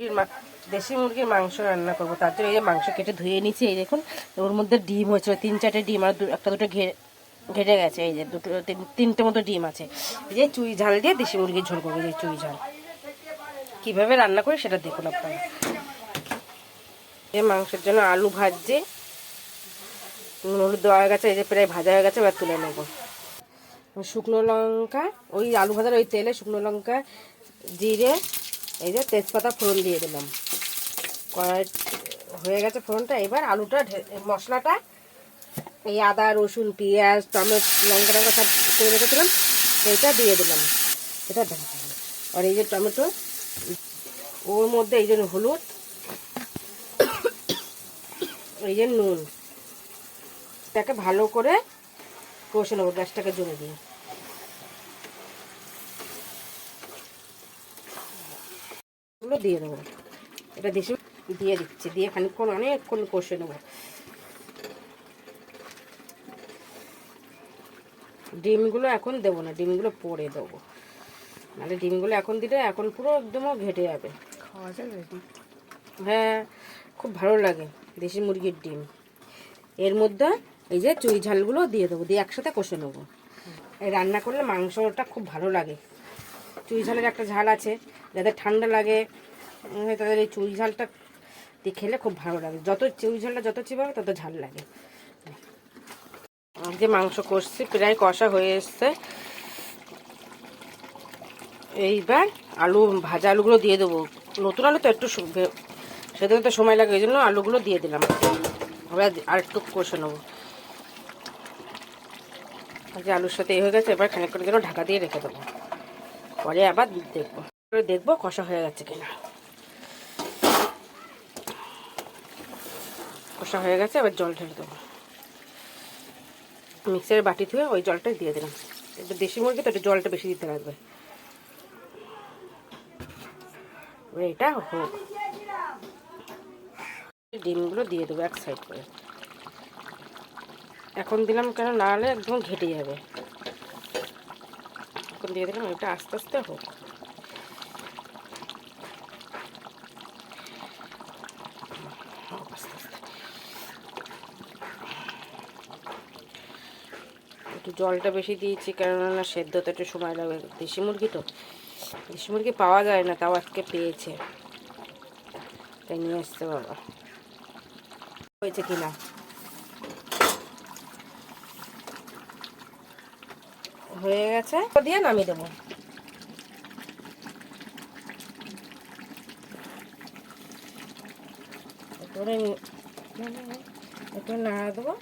মুরগির দেশি মুরগির মাংস রান্না করব। তার জন্য এই যে মাংস কেটে ধুয়ে নিচ্ছি এই দেখুন, ওর মধ্যে ডিম হয়েছিল, তিন চারটে ডিম আর একটা দুটো ঘে- ঘেটে গেছে, এই যে দুটো, তিন- তিনটে মতো ডিম আছে। এই যে চুই ঝাল দিয়ে দেশি মুরগির ঝোল করব যে চুই ঝাল। কীভাবে রান্না করি সেটা দেখুন আপনারা। এই মাংসের জন্য আলু ভাজছি। হলুদ দেওয়া হয়ে গেছে, এই যে প্রায় ভাজা হয়ে গেছে, এবার তুলে নেব। শুকনো লঙ্কা, ওই আলু ভাজার ওই তেলে শুকনো লঙ্কা, জিরে এই যে তেজপাতা ফোড়ন দিয়ে দিলাম। কড়াই হয়ে গেছে ফোড়নটা, এবার আলুটা মশলাটা, এই আদা, রসুন, পেঁয়াজ, টমেটো, লঙ্কা, টঙ্কা সব করে রেখেছিলাম সেইটা দিয়ে দিলাম। এটা আর এই যে টমেটো, ওর মধ্যে এই যে হলুদ, এই যে নুন, এটাকে ভালো করে কষে নেব, গ্যাসটাকে জোরে দিয়ে। গুলো দিয়ে দেবো এটা দেশে দিয়ে দিচ্ছি দিয়ে খানিকক্ষণ অনেকক্ষণ কষে নেব। ডিমগুলো এখন দেবো না ডিমগুলো পরে দেবো। নাহলে ডিমগুলো এখন দিলে এখন পুরো একদম ঘেটে যাবে। খাওয়া যাবে হ্যাঁ খুব ভালো লাগে দেশি মুরগির ডিম। এর মধ্যে এই যে চুই ঝালগুলো দিয়ে দেবো দিয়ে একসাথে কষে নেব। এই রান্না করলে মাংসটা খুব ভালো লাগে। চুই ঝালের একটা ঝাল আছে যাদের ঠান্ডা লাগে তাদের এই চুই ঝালটা খেলে খুব ভালো লাগে। যত চুই ঝালটা যত চিবাবে, তত ঝাল লাগে। যে মাংস কষছি, প্রায় কষা হয়ে এসছে। এইবার আলু, ভাজা আলুগুলো দিয়ে দেবো। নতুন আলু তো একটু সেদিন তো সময় লাগে ওই জন্য আলুগুলো দিয়ে দিলাম। এবার আর একটু কষে নেব। যে আলুর সাথে এ হয়ে গেছে, এবার খানিকক্ষণের জন্য ঢাকা দিয়ে রেখে দেবো। পরে আবার দেখব। পরে দেখব কষা হয়ে গেছে কিনা। কষা হয়ে গেছে, এবার জল ঢেলে দেবো। মিক্সারের বাটি ধুয়ে ওই জলটাই দিয়ে দিলাম। এটা দেশি মুরগি, তো একটু জলটা বেশি দিতে লাগবে। এটা হোক। ডিমগুলো দিয়ে দেবো এক সাইড করে। এখন দিলাম কেন না হলে একদম ঘেটে যাবে। এখন দিয়ে দিলাম এটা আস্তে আস্তে হোক একটু জলটা বেশি দিয়েছি, কেননা সেদ্ধ তো একটু সময় লাগবে দেশি মুরগি তো, দেশি মুরগি পাওয়া যায় না, তাও আজকে পেয়েছে। তাই নিয়ে আসতে বাবা। হয়েছে কিনা? হয়ে গেছে। দিয়ে নামিয়ে দেবো। করে একটু নাড়া দেবো।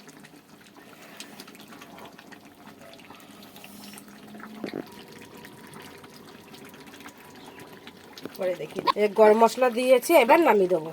পরে দেখি। গরম মশলা দিয়েছি, এবার নামিয়ে দেবো।